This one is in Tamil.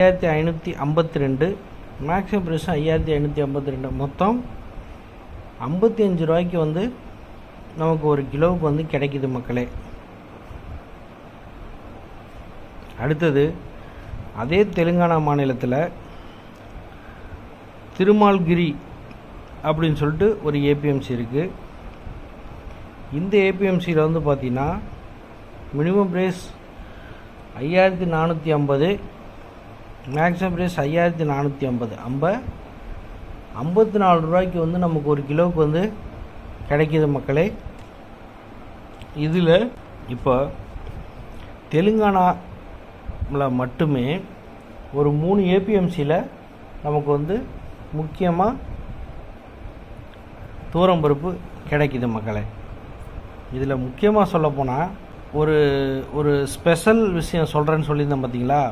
ஐயாயிரத்தி ஐநூற்றி ஐம்பத்தி ரெண்டு மேக்ஸிமம் ப்ரைஸ் ஐயாயிரத்தி ஐநூற்றி ஐம்பத்தி ரெண்டு. மொத்தம் ஐம்பத்தி அஞ்சு ரூபாய்க்கு வந்து நமக்கு ஒரு கிலோவுக்கு வந்து கிடைக்குது மக்களே. அடுத்தது அதே தெலுங்கானா மாநிலத்தில் திருமால்கிரி அப்படின்னு சொல்லிட்டு ஒரு ஏபிஎம்சி இருக்குது இந்த ஏபிஎம்சியில் வந்து பார்த்திங்கன்னா மினிமம் ப்ரைஸ் ஐயாயிரத்தி நானூற்றி ஐம்பது மேக்ஸிமம் ப்ரைஸ் ஐயாயிரத்தி நானூற்றி ஐம்பது. ஐம்ப ஐம்பத்தி நாலு ரூபாய்க்கு வந்து நமக்கு ஒரு கிலோவுக்கு வந்து கிடைக்கிது மக்களே. இதில் இப்போ தெலுங்கானாவில் மட்டுமே ஒரு மூணு ஏபிஎம்சியில் நமக்கு வந்து முக்கியமாக தூரம் பருப்பு கிடைக்கிது மக்களே. இதில் முக்கியமாக சொல்லப்போனால் ஒரு ஒரு ஸ்பெஷல் விஷயம் சொல்கிறேன்னு சொல்லியிருந்தேன் பார்த்தீங்களா?